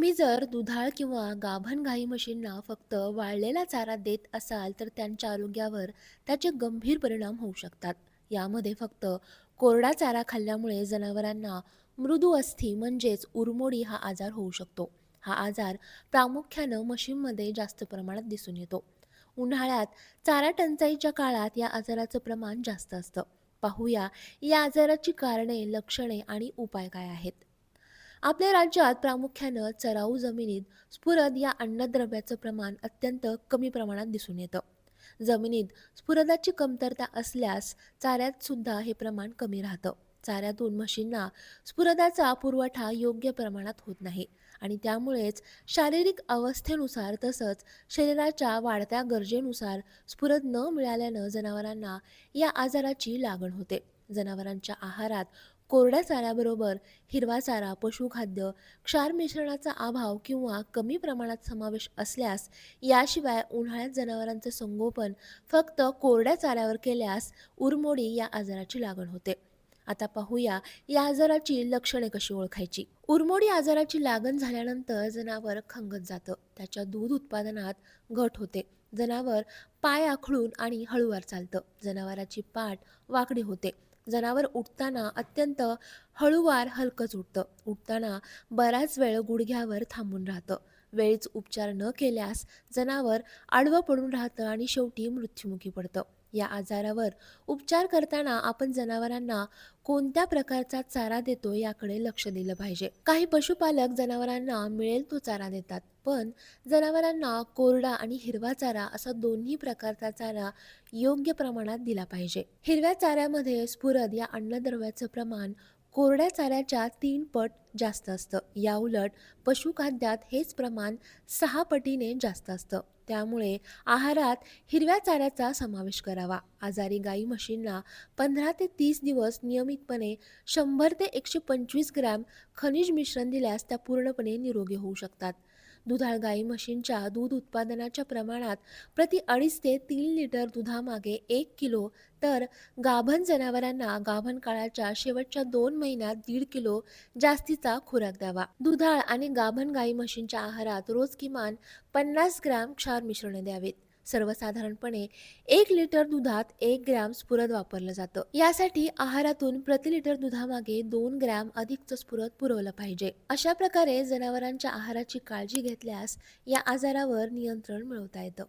तुम्ही जर दुधाळ किंवा गाभण गाई म्हशींना फक्त वाळलेला चारा देत असाल तर त्यांच्या आरोग्यावर त्याचे गंभीर परिणाम होऊ शकतात. यामध्ये फक्त कोरडा चारा खाल्ल्यामुळे जनावरांना मृदू अस्थी म्हणजेच उरमोडी हा आजार होऊ शकतो. हा आजार प्रामुख्यानं म्हशींमध्ये जास्त प्रमाणात दिसून येतो. उन्हाळ्यात चारा टंचाईच्या काळात या आजाराचं प्रमाण जास्त असतं. पाहूया या आजाराची कारणे लक्षणे आणि उपाय काय आहेत? आपल्या राज्यात प्रामुख्यानं चराऊ जमिनीत स्फुरद या अन्नद्रव्याचं प्रमाण अत्यंत कमी प्रमाणात दिसून येतं. जमिनीत स्फुरदाची कमतरता असल्यास चाऱ्यात सुद्धा हे प्रमाण कमी राहतं. चाऱ्यातून म्हशींना स्फुरदाचा पुरवठा योग्य प्रमाणात होत नाही आणि त्यामुळेच शारीरिक अवस्थेनुसार तसंच शरीराच्या वाढत्या गरजेनुसार स्फुरद न मिळाल्यानं जनावरांना या आजाराची लागण होते. जनावरांच्या आहारात कोरड्या चाऱ्याबरोबर हिरवा चारा पशुखाद्य क्षार मिश्रणाचा अभाव किंवा कमी प्रमाणात समावेश असल्यास याशिवाय उन्हाळ्यात जनावरांचे संगोपन फक्त कोरड्या चाऱ्यावर केल्यास उरमोडी या आजाराची लागण होते. आता पाहूया या आजाराची लक्षणे कशी ओळखायची? उरमोडी आजाराची लागण झाल्यानंतर जनावर खंगत जातं. त्याच्या दूध उत्पादनात घट होते. जनावर पाय आखळून आणि हळूवार चालतं. जनावराची पाठ वाकडी होते. जनावर उठताना अत्यंत हळूवार हलकंच उठतं उठताना बराच वेळ गुडघ्यावर थांबून राहतं. वेळीच उपचार न केल्यास जनावर आडवं पडून राहतं आणि शेवटी मृत्युमुखी पडतं. या आजारावर. उपचार करताना आपण जनावरांना कोणत्या प्रकारचा चारा देतो याकडे लक्ष दिलं पाहिजे. काही पशुपालक जनावरांना मिळेल तो चारा देतात पण जनावरांना कोरडा आणि हिरवा चारा असा दोन्ही प्रकारचा चारा योग्य प्रमाणात दिला पाहिजे. हिरव्या चाऱ्यामध्ये स्फुरद या अन्नद्रव्याचं प्रमाण कोरड्या चाऱ्याच्या तीन पट जास्त असतं. याउलट पशुखाद्यात हेच प्रमाण सहा पटीने जास्त असतं. त्यामुळे आहारात हिरव्या चाऱ्याचा समावेश करावा. आजारी गाई म्हशींना पंधरा ते तीस दिवस नियमितपणे शंभर ते एकशे पंचवीस ग्रॅम खनिज मिश्रण दिल्यास त्या पूर्णपणे निरोगी होऊ शकतात. दुधाळ गाई म्हशींच्या दूध उत्पादनाच्या प्रमाणात प्रति अडीच ते तीन लिटर दुधामागे एक किलो तर गाभण जनावरांना गाभण काळाच्या शेवटच्या दोन महिन्यात दीड किलो जास्तीचा खुराक द्यावा. दुधाळ आणि गाभण गाई म्हशींच्या आहारात रोज किमान पन्नास ग्रॅम क्षार मिश्रण द्यावेत. सर्वसाधारणपणे एक लिटर दुधात एक ग्रॅम स्फुरद वापरलं जातं. यासाठी आहारातून प्रति लिटर दुधामागे दोन ग्रॅम अधिकचं स्फुरद पुरवलं पाहिजे. अशा प्रकारे जनावरांच्या आहाराची काळजी घेतल्यास या आजारावर नियंत्रण मिळवता येतं.